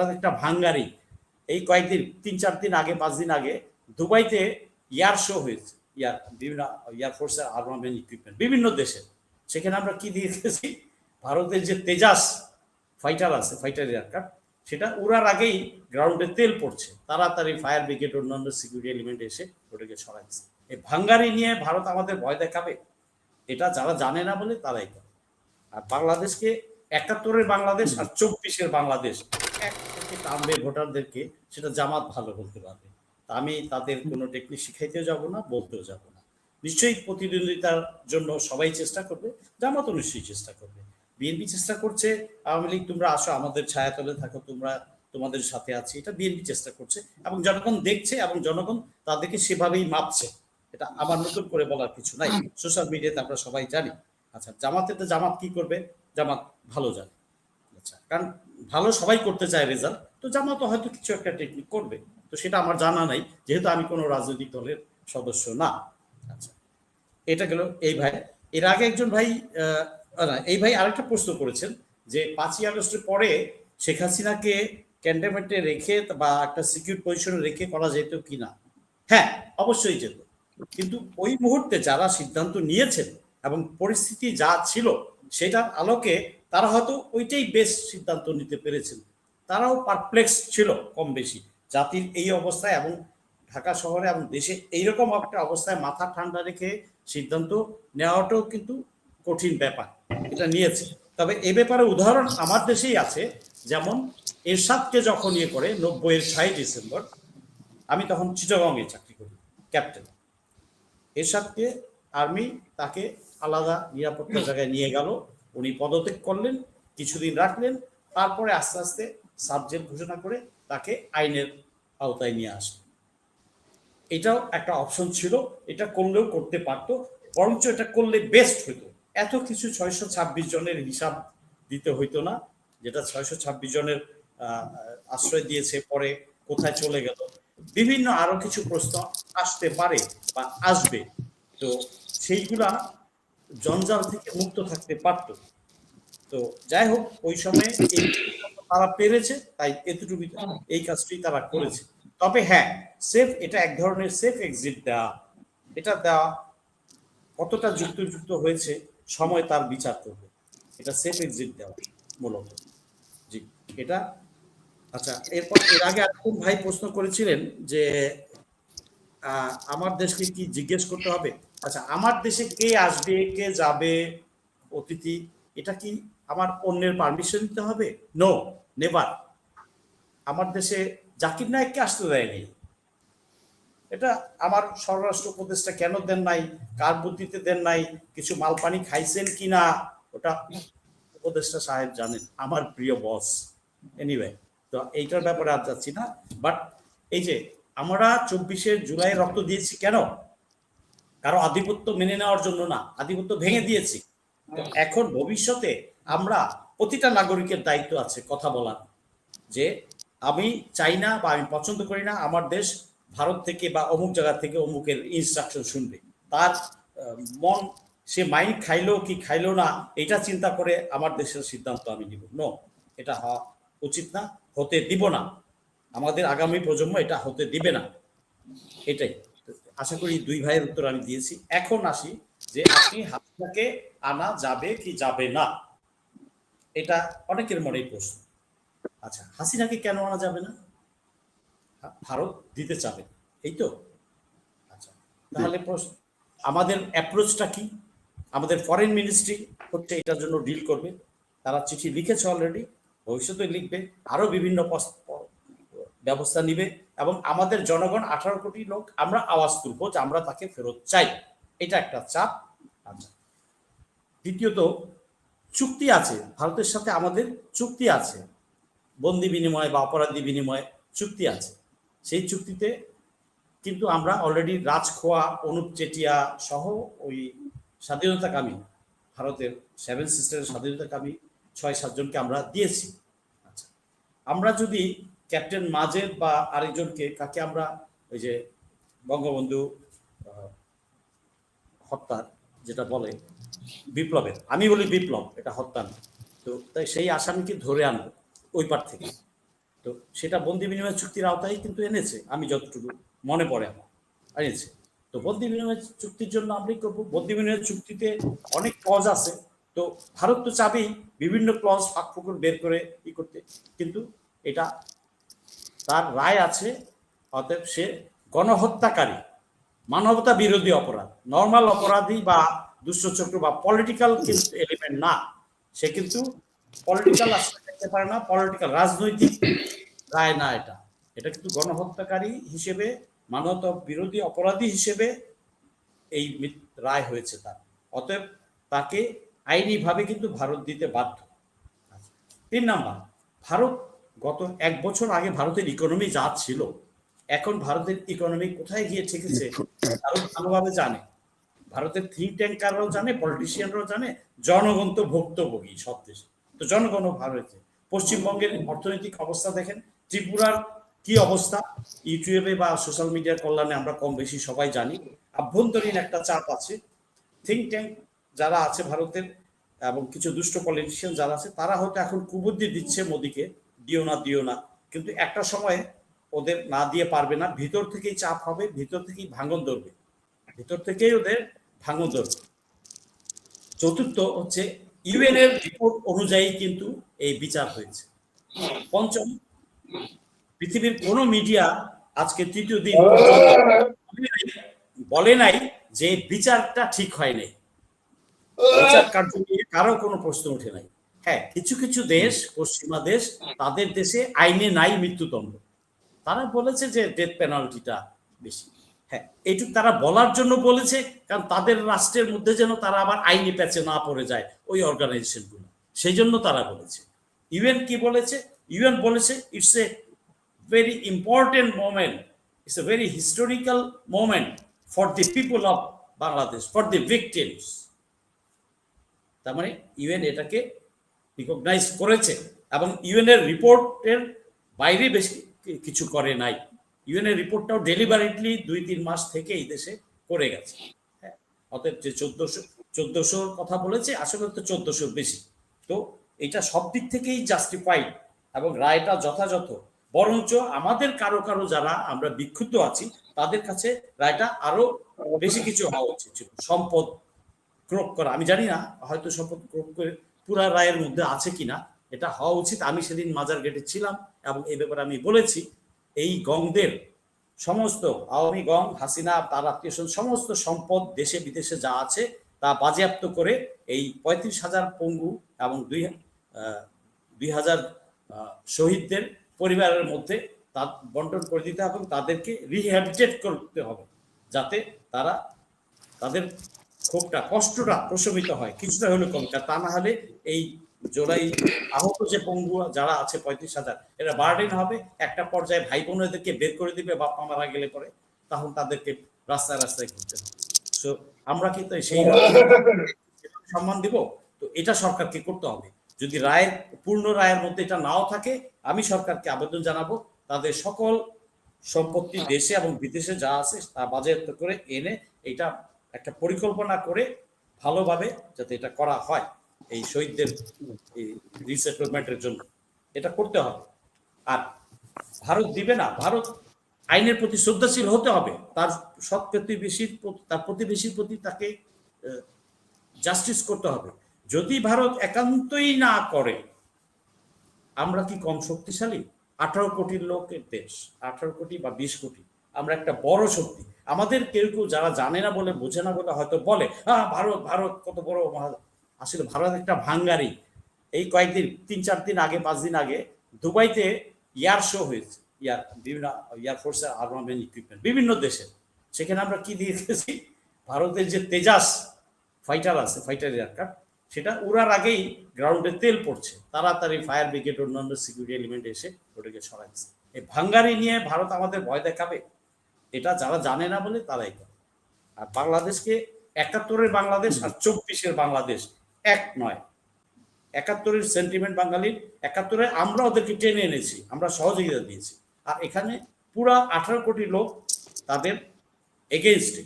ধরেন একটা ভাঙ্গারি। এই কয়েকদিন, তিন, চার দিন আগে, পাঁচ দিন আগে দুবাইতে ইয়ার শো হয়েছে। ইয়ার বিভিন্ন এয়ার ফোর্সের আর্মামেন্ট ইকুইপমেন্ট বিভিন্ন দেশে সেখানে আমরা কি দিয়েছি ভারতের যে তেজাস ফাইটার আছে ফাইটার এয়ারক্রাফট সেটা উড়ার আগেই গ্রাউন্ডে তেল পড়ছে। তাড়াতাড়ি ফায়ার ব্রিগেড অন্যান্য সিকিউরিটি এলিমেন্ট এসে ওটাকে সরাইছে এই ভাঙ্গারি নিয়ে ভারত আমাদের ভয় দেখাবে। এটা যারা জানে না বলে তারাই করে। আর বাংলাদেশকে একাত্তরের বাংলাদেশ আর চব্বিশের বাংলাদেশ এক টানবে ভোটারদেরকে সেটা জামাত ভালো বলতে পারবে। আমি তাদের কোনো টেকনিক শিখাইতেও যাব না, বলতেও যাব না। নিশ্চয়ই প্রতিদ্বন্দ্বিতার জন্য সবাই চেষ্টা করবে, জামাতও নিশ্চয়ই চেষ্টা করবে। বিএনপি চেষ্টা করছে, আওয়ামী লীগ তোমরা আসো, আমাদের ছায়াতলে থাকো, তোমরা তোমাদের সাথে আছি। এটা বিএনপি চেষ্টা করছে এবং জনগণ দেখছে এবং জনগণ তাদেরকে সেভাবেই মাপছে। এটা আমার নতুন করে বলার কিছু নাই। সোশ্যাল মিডিয়াতে আমরা সবাই জানি। আচ্ছা জামাতে তো জামাত কি করবে? জামাত ভালো জানে। আচ্ছা কারণ ভালো সবাই করতে চায় রেজাল্ট তো জামাতও হয়তো কিছু একটা টেকনিক করবে। তো সেটা আমার জানা নাই, যেহেতু আমি কোনো রাজনৈতিক দলের সদস্য না। আচ্ছা এটা গেল এই ভাই। এর আগে একজন ভাই না, এই ভাই আরেকটা প্রশ্ন করেছেন যে পাঁচই আগস্টের পরে শেখ হাসিনাকে ক্যান্টনমেন্টে রেখে বা একটা সিকিউর পজিশনে রেখে করা যেত কি না? হ্যাঁ অবশ্যই যেত। কিন্তু ওই মুহূর্তে যারা সিদ্ধান্ত নিয়েছেন এবং পরিস্থিতি যা ছিল সেটার আলোকে তারা হয়তো ওইটাই বেশ সিদ্ধান্ত নিতে পেরেছেন তারাও পারপ্লেক্স ছিল কম বেশি। জাতির এই অবস্থায় এবং ঢাকা শহরে এবং দেশে এইরকম একটা অবস্থায় মাথা ঠান্ডা রেখে সিদ্ধান্ত নেওয়াটাও কিন্তু কঠিন ব্যাপার। এটা নিয়েছে। তবে এ ব্যাপারে উদাহরণ আমার দেশেই আছে। যেমন এরশাদকে যখন ইয়ে করে নব্বইয়ের ছয় ডিসেম্বর, আমি তখন চিটাগংয়ে চাকরি করি, ক্যাপ্টেন। এরশাদকে আর্মি তাকে আলাদা নিরাপত্তা জায়গায় নিয়ে গেল। উনি পদত্যাগ করলেন, কিছুদিন রাখলেন, তারপরে আস্তে আস্তে সাবজেক্ট ঘোষণা করে তাকে আইনের আওতায় নিয়ে আসলেন এটাও একটা অপশন ছিল, এটা করলেও করতে পারতো, বরঞ্চ এটা করলে বেস্ট হইতো। এত কিছু ছয়শো ছাব্বিশ জনের হিসাব দিতে হইতো না, যেটা ছয়শো ছাব্বিশ জনের আশ্রয় দিয়েছে, পরে কোথায় চলে গেল। বিভিন্ন আরও কিছু প্রশ্ন আসতে পারে বা আসবে। তো সেইগুলা জঞ্জাল থেকে মুক্ত থাকতে পারত। তো যাই হোক, ওই সময়ে তারা পেরেছে, তাই এতটুকু এই কাজটি তারা করেছে। তবে হ্যাঁ সেফ এটা এক ধরনের সেফ এক্সিট দেওয়া এটা দেওয়া কতটা যুক্তযুক্ত হয়েছে, সময় তার বিচার করবে। এটা সেফ এক্সিট দেওয়া মূলত। জি, এটা আচ্ছা এরপর এর আগে আরেকজন ভাই প্রশ্ন করেছিলেন যে আমার দেশকে কি জিজ্ঞেস করতে হবে? আচ্ছা আমার দেশে কে আসবে, কে যাবে, অতিথি, এটা কি আমার অন্যের পারমিশন দিতে হবে? নো নেভার আমার দেশে জাকির নায়ককে আসতে দেয়নি। এটা আমার স্বরাষ্ট্র উপদেষ্টা কেন দেন নাই? কার বুদ্ধিতে দেন নাই? কিছু মালপানি খাইছেন কি না ওটা উপদেষ্টা সাহেব জানেন, আমার প্রিয় বস এনিওয়ে তো এইটার ব্যাপারে আর যাচ্ছি না। বাট এই যে, আমরা চব্বিশে জুলাই রক্ত দিয়েছি কেন? কারও আধিপত্য মেনে নেওয়ার জন্য না, আধিপত্য ভেঙে দিয়েছি। এখন ভবিষ্যতে আমরা প্রতিটা নাগরিকের দায়িত্ব আছে কথা বলার, যে আমি চাই না বা আমি পছন্দ করি না, আমার দেশ ভারত থেকে বা অমুক জায়গা থেকে অমুকের ইনস্ট্রাকশন শুনবে। তার মন সে মাইন্ড খাইলো কি খাইলো না, এটা চিন্তা করে আমার দেশের সিদ্ধান্ত আমি নিব। নো এটা হওয়া উচিত না, হতে দিব না। আমাদের আগামী প্রজন্ম এটা হতে দিবে না। এটাই। আশা করি দুই ভাইয়ের উত্তর আমি দিয়েছি। এখন আসি যে আপনি হাসিনাকে আনা যাবে কি যাবে না। এটা অনেকের মনেই প্রশ্ন। আচ্ছা হাসিনাকে কেন আনা যাবে না? ভারত দিতে চাবে এই তো? আচ্ছা তাহলে প্রশ্ন, আমাদের অ্যাপ্রোচটা কি? আমাদের ফরেন মিনিস্ট্রি হচ্ছে এটার জন্য ডিল করবে। তারা চিঠি লিখেছে অলরেডি, ভবিষ্যতে লিখবে আরও বিভিন্ন ব্যবস্থা নিবে। এবং আমাদের জনগণ আঠারো কোটি লোক, আমরা আওয়াজ তুলবো যে আমরা তাকে ফেরত চাই। এটা একটা চাপ। আচ্ছা। দ্বিতীয়ত, চুক্তি আছে। ভারতের সাথে আমাদের চুক্তি আছে। বন্দি বিনিময় বা অপরাধী বিনিময় চুক্তি আছে। সেই চুক্তিতে কিন্তু আমরা অলরেডি রাজখোয়া, অনুপ চেটিয়া সহ ওই স্বাধীনতাকামী, ভারতের সেভেন সিস্টারের স্বাধীনতাকামী ছয় সাতজনকে আমরা দিয়েছি। আচ্ছা। আমরা যদি ক্যাপ্টেন মাজেদ বা আরেকজনকে, কাকে আমরা ওই যে বঙ্গবন্ধু হত্যার যেটা বলে, বিপ্লবের। আমি বলি বিপ্লব, এটা হত্যা না তো তাই সেই আসামিকে ধরে আনব ওই পার থেকে। তো সেটা বন্দি বিনিময় চুক্তির আওতায় কিন্তু এনেছে, আমি যতটুকু মনে পড়ে আমার, এনেছে। তো বন্দি বিনিময় চুক্তির জন্য আমি করব, বন্দি বিনিময় চুক্তিতে অনেক ক্লজ আছে। তো ভারত তো চাবেই বিভিন্ন ক্লজ ফাঁক ফুকুর বের করে ই করতে, কিন্তু এটা তার রায় আছে, অতএব সে গণহত্যাকারী, মানবতা বিরোধী অপরাধ নর্মাল অপরাধী বা দুষ্টচক্র বা পলিটিক্যাল কিন্তু এলিমেন্ট না। সে কিন্তু পলিটিক্যাল দেখতে পারে না পলিটিক্যাল রাজনৈতিক রায় না এটা। এটা কিন্তু গণহত্যাকারী হিসেবে, মানবতা বিরোধী অপরাধী হিসেবে এই রায় হয়েছে তার। অতএব তাকে আইনিভাবে কিন্তু ভারত দিতে বাধ্য। তিন নাম্বার, ভারত গত এক বছর আগে ভারতের ইকোনমি যা ছিল, এখন ভারতের ইকোনমি কোথায় গিয়ে ঠেকেছে ভারত ভালোভাবে জানে। ভারতের থিঙ্ক ট্যাঙ্কাররাও জানে পলিটিশিয়ানরাও জানে, জনগণ তো ভুক্তভোগী সব দেশে। তো জনগণও হয়েছে। পশ্চিমবঙ্গের অর্থনৈতিক অবস্থা দেখেন, ত্রিপুরার কি অবস্থা? ইউটিউবে বা সোশ্যাল মিডিয়ার কল্যাণে আমরা কম বেশি সবাই জানি। আভ্যন্তরীণ একটা চাপ আছে। থিঙ্ক ট্যাঙ্ক যারা আছে ভারতের এবং কিছু দুষ্ট পলিটিশিয়ান যারা আছে, তারা হয়তো এখন কুবুদ্ধি দিচ্ছে মোদিকে। দিও না দিও না। কিন্তু একটা সময়ে ওদের না দিয়ে পারবে না, ভিতর থেকেই চাপ হবে, ভিতর থেকেই ভাঙন ধরবে। ভিতর থেকেই ওদের ভাঙন ধরবে। চতুর্থ হচ্ছে, ইউএন এর রিপোর্ট অনুযায়ী কিন্তু এই বিচার হয়েছে। পঞ্চম, পৃথিবীর কোন মিডিয়া আজকে তৃতীয় দিন বলে নাই- যে বিচারটা ঠিক হয় নাই বিচার কার্য নিয়ে কারও কোনো প্রশ্ন ওঠে নাই। হ্যাঁ কিছু কিছু দেশ পশ্চিমা দেশ তাদের দেশে আইনে নাই মৃত্যুদণ্ড। তারা বলেছে যে ডেথ পেনাল্টিটা বেশি। হ্যাঁ এইটুকু তারা বলার জন্য বলেছে কারণ তাদের রাষ্ট্রের মধ্যে যেন তারা আবার আইনি প্যাচে না পড়ে যায় ওই অর্গানাইজেশনগুলো সেই জন্য তারা বলেছে। ইউএন কি বলেছে? ইউএন বলেছে it's a very important moment it's a very historical moment for the people of Bangladesh for the victims তার মানে ইউএন এটাকে রিকগনাইজ করেছে এবং ইউএন এর রিপোর্টের বাইরে বেশি কিছু করে নাই। ইউএন এর রিপোর্টটাও ডেলিভারেটলি দুই, তিন মাস থেকে এই দেশে করে গেছে। হ্যাঁ অতএব যে চোদ্দশো, চোদ্দশোর কথা বলেছে, আসলে তো চোদ্দশোর বেশি। তো এটা সব দিক থেকেই জাস্টিফাইড এবং রায়টা যথাযথ। বরঞ্চ আমাদের কারও কারও যারা আমরা বিক্ষুব্ধ আছি, তাদের কাছে রায়টা আরও বেশি কিছু হওয়া উচিত সম্পদ ক্রোপ করা। আমি জানি না, হয়তো সম্পদ ক্রোপ করে পুরা রায়ের মধ্যে আছে কিনা, এটা হওয়া উচিত। আমি সেদিন মাজার গেটে ছিলাম এবং এই ব্যাপারে আমি বলেছি, এই গংদের সমস্ত আওয়ামী গং, হাসিনা, তার আত্মীয় সমস্ত সম্পদ দেশে, বিদেশে যা আছে, তা বাজেয়াপ্ত করে এই পঁয়ত্রিশ হাজার পঙ্গু এবং দুই দুই হাজার শহীদদের পরিবারের মধ্যে তা বন্টন করে দিতে হবে তাদেরকে রিহ্যাবিটেট করতে হবে, যাতে তারা তাদের ক্ষোভটা কষ্টটা প্রশমিত হয়। কিছুটা হলে কমে। তা না হলে এই জোড়াই আহত যে পঙ্গু যারা আছে পঁয়ত্রিশ হাজার এরা বার্ডেন হবে। একটা পর্যায়ে ভাই বোনেদেরকে বের করে দিবে বাপ্পা মারা গেলে পরে। তখন তাদেরকে রাস্তায় রাস্তায় ঘুরতে হবে। সো আমরা কিন্তু সেই সম্মান দিব? তো এটা সরকারকে করতে হবে। যদি রায়ের পূর্ণ রায়ের মধ্যে এটা নাও থাকে আমি সরকারকে আবেদন জানাব। তাদের সকল সম্পত্তি দেশে এবং বিদেশে যা আছে তা বাজেয়াপ্ত করে এনে এটা একটা পরিকল্পনা করে ভালোভাবে যাতে এটা করা হয় এই শহীদদের রিসেটেলমেন্টের জন্য। এটা করতে হবে। আর ভারত দিবে না। ভারত আইনের প্রতি শ্রদ্ধাশীল হতে হবে। তার সৎ প্রতিবেশীর তার প্রতিবেশীর প্রতি তাকে জাস্টিস করতে হবে। যদি ভারত একান্তই না করে, আমরা কি কম শক্তিশালী? আঠারো কোটির লোকের দেশ, আঠারো কোটি বা বিশ কোটি। আমরা একটা বড় শক্তি। আমাদের কেউ কেউ যারা জানে না বলে, বোঝে না বলে হয়তো বলে হ্যাঁ ভারত ভারত, কত বড় আসলে ভারত একটা ভাঙ্গারি। এই কয়েকদিন, তিন, চার দিন আগে, পাঁচ দিন আগে দুবাইতে ইয়ার শো হয়েছে। ইয়ার বিভিন্ন এয়ারফোর্সের আর্মামেন্ট ইকুইপমেন্ট বিভিন্ন দেশে। সেখানে আমরা কি দিয়ে গেছি ভারতের যে তেজাস ফাইটার আছে ফাইটার এয়ারক্রাফট সেটা উড়ার আগেই গ্রাউন্ডে তেল পড়ছে। তাড়াতাড়ি ফায়ার ব্রিগেড অন্যান্য সিকিউরিটি এলিমেন্ট এসে ওটাকে সরাইছে এই ভাঙ্গারি নিয়ে ভারত আমাদের ভয় দেখাবে? এটা যারা জানে না বলে তারাই করে। আর বাংলাদেশকে একাত্তরের বাংলাদেশ আর চব্বিশের বাংলাদেশ এক নয়। একাত্তরের সেন্টিমেন্ট বাঙালির একাত্তরে আমরা ওদেরকে টেনে এনেছি, আমরা সহযোগিতা দিয়েছি। আর এখানে পুরা আঠারো কোটি লোক তাদের এগেনস্টে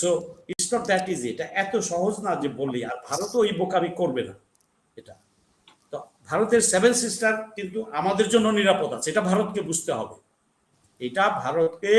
so it's not that easy এটা এত সহজ না যে বললি, আর ভারতও ওই বোকামি করবে না এটা। তো ভারতের সেভেন সিস্টার কিন্তু আমাদের জন্য নিরাপদ আছে, এটা ভারতকে বুঝতে হবে। এটা ভারতকে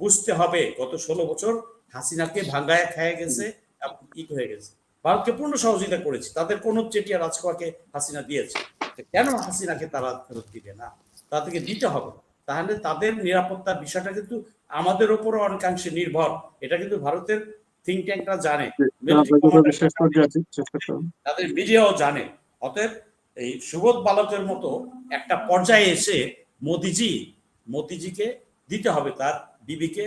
বুঝতে হবে গত ষোলো বছর হাসিনাকে ভাঙ্গায় খেয়ে গেছে এবং হয়ে গেছে। ভারতকে পূর্ণ সহযোগিতা করেছে। তাদের কোন চেটিয়া রাজকোয়াকে হাসিনা দিয়েছে? কেন হাসিনাকে তারা ফেরত দিবে না? তাদেরকে দিতে হবে। তাহলে তাদের নিরাপত্তার বিষয়টা কিন্তু আমাদের উপরও অনেকাংশে নির্ভর। এটা কিন্তু ভারতের থিঙ্ক ট্যাঙ্করা জানে। তাদের মিডিয়াও জানে। অতএব এই সুবোধ বালকের মতো একটা পর্যায়ে এসে মোদিজি মোদিজিকে দিতে হবে তার বিবিকে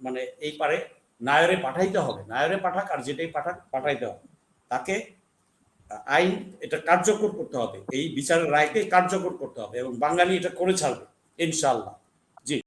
মানে এই পারে নায়রে পাঠাইতে হবে। নায়রে পাঠাক আর যেটাই পাঠাক পাঠাইতে হবে। তাকে আইন এটা কার্যকর করতে হবে। এই বিচারের রায়কে কার্যকর করতে হবে এবং বাঙালি এটা করে ছাড়বে ইনশাল্লাহ